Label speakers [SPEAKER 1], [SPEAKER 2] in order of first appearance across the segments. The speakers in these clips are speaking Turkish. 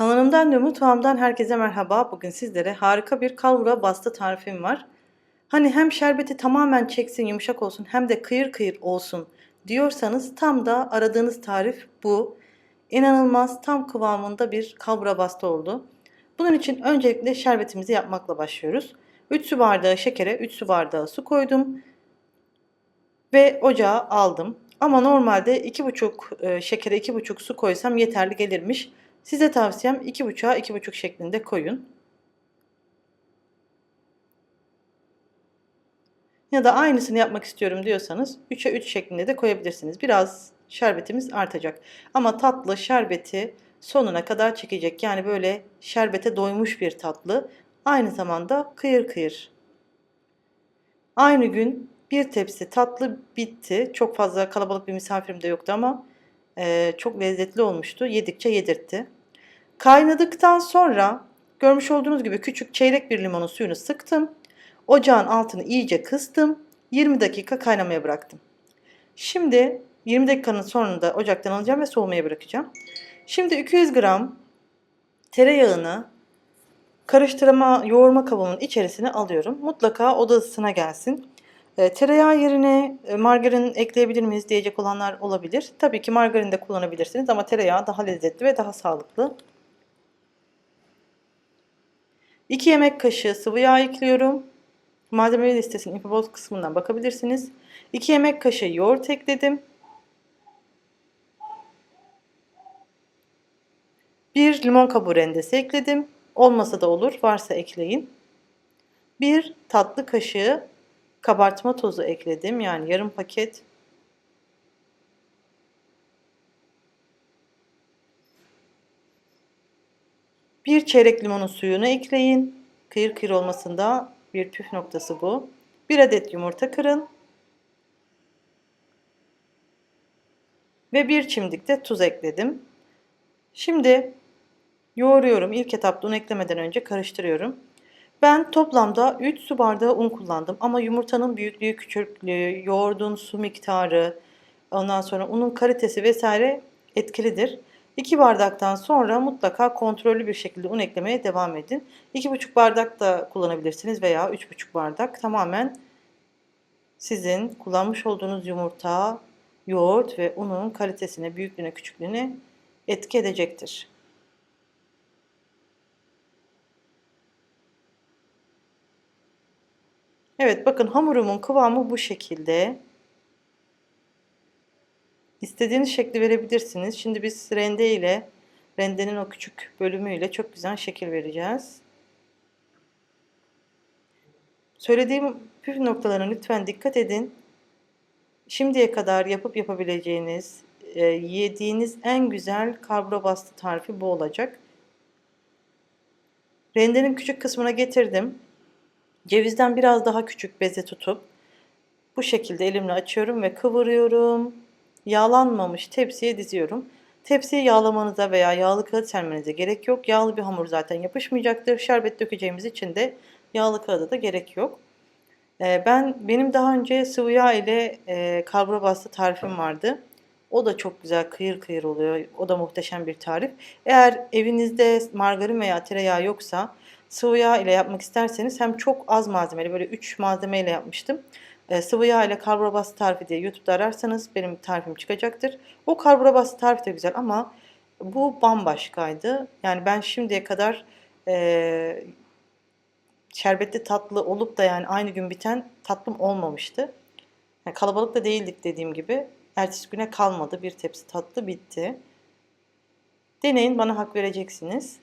[SPEAKER 1] Kanalımdan ve mutfağımdan herkese merhaba. Bugün sizlere harika bir kalbura bastı tarifim var. Hani hem şerbeti tamamen çeksin, yumuşak olsun hem de kıyır kıyır olsun diyorsanız tam da aradığınız tarif bu. İnanılmaz tam kıvamında bir kalbura bastı oldu. Bunun için öncelikle şerbetimizi yapmakla başlıyoruz. 3 su bardağı şekere 3 su bardağı su koydum ve ocağa aldım. Ama normalde 2,5 e, şekere 2,5 su koysam yeterli gelirmiş. Size tavsiyem 2,5'a 2,5 şeklinde koyun. Ya da aynısını yapmak istiyorum diyorsanız 3'e 3 şeklinde de koyabilirsiniz. Biraz şerbetimiz artacak. Ama tatlı şerbeti sonuna kadar çekecek. Yani böyle şerbete doymuş bir tatlı. Aynı zamanda kıyır kıyır. Aynı gün bir tepsi tatlı bitti. Çok fazla kalabalık bir misafirim de yoktu ama e, çok lezzetli olmuştu. Yedikçe yedirtti. Kaynadıktan sonra görmüş olduğunuz gibi küçük çeyrek bir limonun suyunu sıktım. Ocağın altını iyice kıstım. 20 dakika kaynamaya bıraktım. Şimdi 20 dakikanın sonunda ocaktan alacağım ve soğumaya bırakacağım. Şimdi 200 gram tereyağını karıştırma yoğurma kabımın içerisine alıyorum. Mutlaka oda ısısına gelsin. E, tereyağı yerine e, margarin ekleyebilir miyiz diyecek olanlar olabilir. Tabii ki margarin de kullanabilirsiniz ama tereyağı daha lezzetli ve daha sağlıklı. 2 yemek kaşığı sıvı yağ ekliyorum. Malzeme listesinin infobot kısmından bakabilirsiniz. 2 yemek kaşığı yoğurt ekledim. 1 limon kabuğu rendesi ekledim. Olmasa da olur, varsa ekleyin. 1 tatlı kaşığı kabartma tozu ekledim. Yani yarım paket. Bir çeyrek limonun suyunu ekleyin. Kıyır kıyır olmasında bir püf noktası bu. Bir adet yumurta kırın. Ve bir çimdik de tuz ekledim. Şimdi yoğuruyorum. İlk etapta un eklemeden önce karıştırıyorum. Ben toplamda 3 su bardağı un kullandım ama yumurtanın büyüklüğü, küçüklüğü, yoğurdun su miktarı, ondan sonra unun kalitesi vesaire etkilidir. 2 bardaktan sonra mutlaka kontrollü bir şekilde un eklemeye devam edin. 2,5 bardak da kullanabilirsiniz veya 3,5 bardak tamamen sizin kullanmış olduğunuz yumurta, yoğurt ve unun kalitesine, büyüklüğüne, küçüklüğüne etki edecektir. Evet bakın hamurumun kıvamı bu şekilde. İstediğiniz şekli verebilirsiniz. Şimdi biz rende ile rendenin o küçük bölümüyle çok güzel şekil vereceğiz. Söylediğim püf noktalarına lütfen dikkat edin. Şimdiye kadar yapıp yapabileceğiniz, e, yediğiniz en güzel karbonabastı tarifi bu olacak. Rendenin küçük kısmına getirdim. Cevizden biraz daha küçük beze tutup bu şekilde elimle açıyorum ve kıvırıyorum. Yağlanmamış tepsiye diziyorum. Tepsiyi yağlamanıza veya yağlı kağıt sermenize gerek yok. Yağlı bir hamur zaten yapışmayacaktır. Şerbet dökeceğimiz için de yağlı kağıda da gerek yok. Ee, ben benim daha önce sıvı yağ ile e, karbonabastı tarifim vardı. O da çok güzel kıyır kıyır oluyor. O da muhteşem bir tarif. Eğer evinizde margarin veya tereyağı yoksa sıvı yağ ile yapmak isterseniz hem çok az malzemeli böyle 3 malzeme ile yapmıştım. E, sıvı yağ ile karbonabastı tarifi diye YouTube'da ararsanız benim tarifim çıkacaktır. O karbonabastı tarifi de güzel ama bu bambaşkaydı. Yani ben şimdiye kadar e, şerbetli tatlı olup da yani aynı gün biten tatlım olmamıştı. Yani kalabalık da değildik dediğim gibi. Ertesi güne kalmadı. Bir tepsi tatlı bitti. Deneyin bana hak vereceksiniz.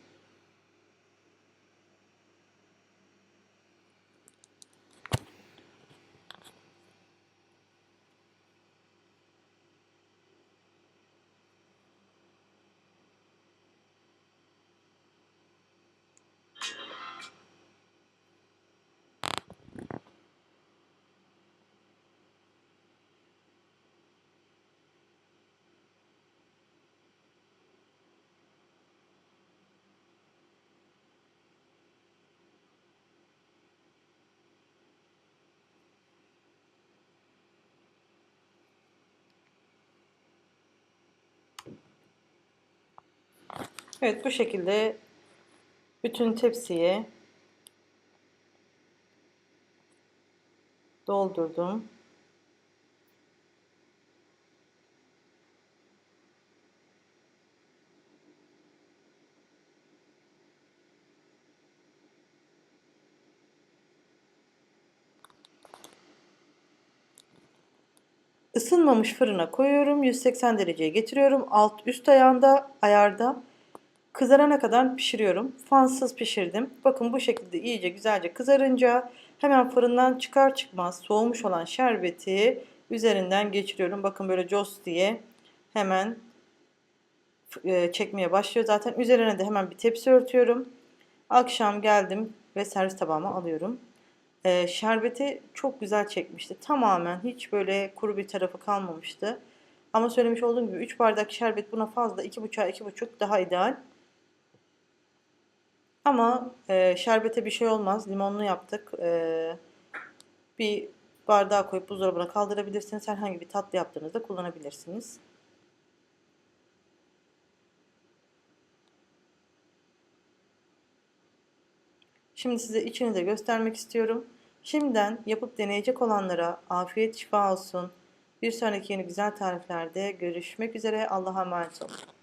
[SPEAKER 1] Evet bu şekilde bütün tepsiye doldurdum. Isınmamış fırına koyuyorum. 180 dereceye getiriyorum. Alt üst ayağında ayarda kızarana kadar pişiriyorum. Fansız pişirdim. Bakın bu şekilde iyice güzelce kızarınca hemen fırından çıkar çıkmaz soğumuş olan şerbeti üzerinden geçiriyorum. Bakın böyle cos diye hemen e, çekmeye başlıyor. Zaten üzerine de hemen bir tepsi örtüyorum. Akşam geldim ve servis tabağıma alıyorum. Ee, şerbeti çok güzel çekmişti. Tamamen hiç böyle kuru bir tarafı kalmamıştı. Ama söylemiş olduğum gibi 3 bardak şerbet buna fazla 2,5'a 2,5 daha ideal. Ama e, şerbete bir şey olmaz. Limonlu yaptık. E, bir bardağa koyup buzdolabına kaldırabilirsiniz. Herhangi bir tatlı yaptığınızda kullanabilirsiniz. Şimdi size içini de göstermek istiyorum. Şimdiden yapıp deneyecek olanlara afiyet şifa olsun. Bir sonraki yeni güzel tariflerde görüşmek üzere. Allah'a emanet olun.